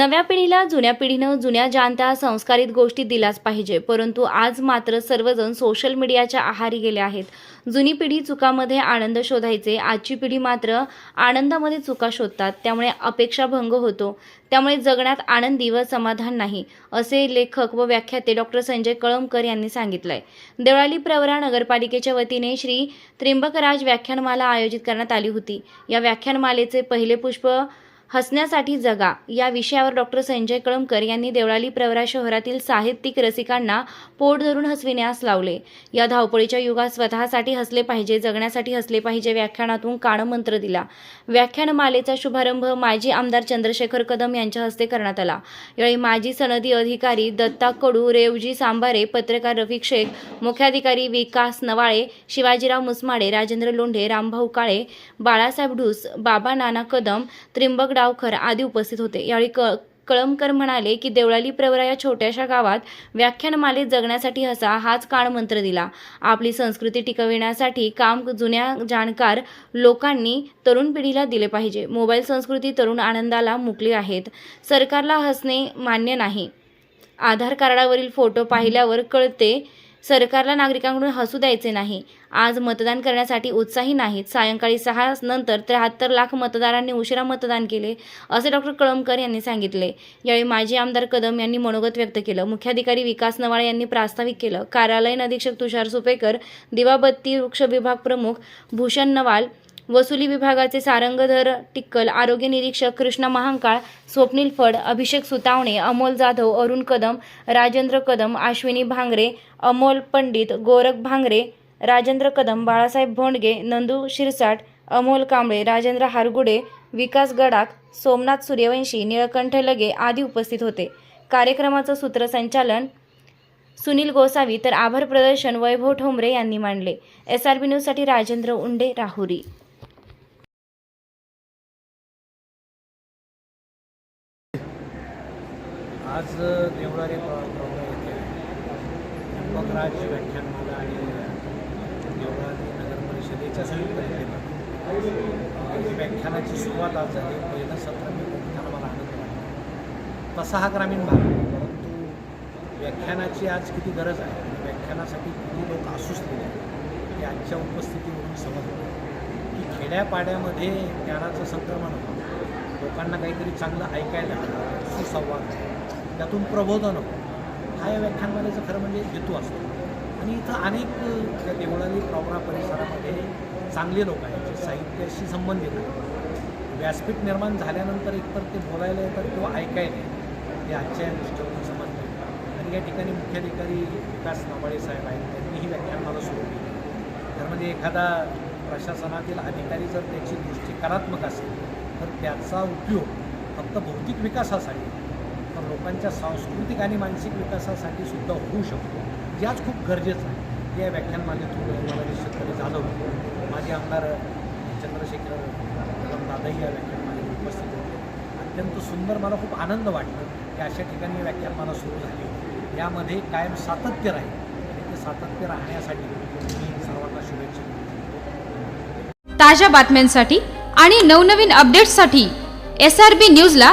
नव्या पिढीला जुन्या पिढीनं जुन्या जाणत्या संस्कारित गोष्टी दिल्याच पाहिजे परंतु आज मात्र सर्वजण सोशल मीडियाच्या आहारी गेले आहेत. जुनी पिढी चुकामध्ये आनंद शोधायचे आजची पिढी मात्र आनंदामध्ये चुका शोधतात त्यामुळे अपेक्षाभंग होतो त्यामुळे जगण्यात आनंदी व समाधान नाही असे लेखक व व्याख्याते डॉक्टर संजय कळमकर यांनी सांगितलंय. देवळाली प्रवरा नगरपालिकेच्या वतीने श्री त्र्यंबकराज व्याख्यानमाला आयोजित करण्यात आली होती. या व्याख्यानमालेचे पहिले पुष्प हसण्यासाठी जगा. या विषयावर डॉक्टर संजय कळमकर यांनी देवळाली प्रवरा शहरातील साहित्यिक रसिकांना पोट धरून हसविण्यास लावले. या धावपळीच्या युगात स्वतःसाठी हसले पाहिजे जगण्यासाठी हसले पाहिजे व्याख्यानातून कानमंत्र दिला. व्याख्यानमालेचा शुभारंभ माजी आमदार चंद्रशेखर कदम यांच्या हस्ते करण्यात आला. यावेळी माजी सनदी अधिकारी दत्ता कडू रेवजी सांबारे पत्रकार रफिक शेख मुख्याधिकारी विकास नवाळे शिवाजीराव मुसमाडे राजेंद्र लोंढे रामभाऊ काळे बाळासाहेब ढूस बाबा नाना कदम त्रिंबक गावकर आदी उपस्थित होते. यावेळी क कळमकर म्हणाले की देवळाली प्रवरा या छोट्याशा गावात व्याख्यानमालेत जगण्यासाठी हसा हाच काळमंत्र दिला. आपली संस्कृती टिकविण्यासाठी काम जुन्या जाणकार लोकांनी तरुण पिढीला दिले पाहिजे. मोबाईल संस्कृती तरुण आनंदाला मुकली आहेत. सरकारला हसणे मान्य नाही. आधार कार्डावरील फोटो पाहिल्यावर कळते सरकारला नागरिकांकडून हसू द्यायचे नाही. आज मतदान करण्यासाठी उत्साही नाहीत. सायंकाळी सहा नंतर त्र्याहत्तर लाख मतदारांनी उशिरा मतदान केले असे डॉक्टर कळमकर यांनी सांगितले. यावेळी माजी आमदार कदम यांनी मनोगत व्यक्त केलं. मुख्याधिकारी विकास नवाळे यांनी प्रास्ताविक केलं. कार्यालयीन अधीक्षक तुषार सुपेकर दिवाबत्ती वृक्ष विभाग प्रमुख भूषण नवाल वसुली विभागाचे सारंगधर टिक्कल आरोग्य निरीक्षक कृष्णा महांकाळ स्वप्नील फड अभिषेक सुतावणे अमोल जाधव अरुण कदम राजेंद्र कदम अश्विनी भांगरे अमोल पंडित गोरख भांगरे राजेंद्र कदम बाळासाहेब भोंडगे नंदू शिरसाट अमोल कांबळे राजेंद्र हारगुडे विकास गडाख सोमनाथ सूर्यवंशी निळकंठ लगे आदी उपस्थित होते. कार्यक्रमाचं सूत्रसंचालन सुनील गोसावी तर आभार प्रदर्शन वैभव ठोंबरे यांनी मांडले. एस आर बी न्यूजसाठी राजेंद्र उंडे राहुरी. आज देवळारे प्रवरा येथे त्र्यंबकराज व्याख्यानमाला आणि देवळारी नगर परिषदेच्या संयुक्त व्याख्यानाची सुरुवात आज झाली. पहिलं सत्र मी बघताना मला आनंद वाटला तसा हा ग्रामीण भाग परंतु व्याख्यानाची आज किती गरज आहे व्याख्यानासाठी किती लोक आसुसलेले आहेत हे आजच्या उपस्थितीवरून समजलं. की खेड्यापाड्यामध्ये ज्ञानाचं संक्रमण होतं. लोकांना काहीतरी चांगलं ऐकायला सुसंवाद. त्यातून प्रबोधन हा या व्याख्यानमालेचं खरं म्हणजे हेतू असतो. आणि इथं अनेक त्या देवळाली प्रवरा परिसरामध्ये चांगले लोक आहेत जे साहित्याशी संबंधित आहेत. व्यासपीठ निर्माण झाल्यानंतर एकतर ते बोलायला येतात किंवा ऐकायला येतात. हे आजच्या या दृष्टीवरून आणि या ठिकाणी मुख्याधिकारी विकास नाबाळे साहेब आहेत त्यांनी ही व्याख्यानमाला सुरू केली. त्यामध्ये म्हणजे एखादा प्रशासनातील अधिकारी जर त्याची दृष्टी कलात्मक असेल तर त्याचा उपयोग फक्त भौतिक विकासासाठी लोकांच्या सांस्कृतिक आणि मानसिक विकासासाठी सुद्धा होऊ शकतो. याच खूप गरजेचं आहे. या व्याख्यानमालेतून मला निश्चितपणे जाणवलं माझे आमदार चंद्रशेखर कदम दादाही या व्याख्यानमालेत उपस्थित होते. अत्यंत सुंदर मला खूप आनंद वाटला की अशा ठिकाणी व्याख्यान व्याख्यानमाला सुरू झाली. यामध्ये कायम सातत्य राहील. आणि ते सातत्य राहण्यासाठी मी सर्वांना शुभेच्छा ताज्या बातम्यांसाठी आणि नवनवीन अपडेट्ससाठी एस आर बी न्यूजला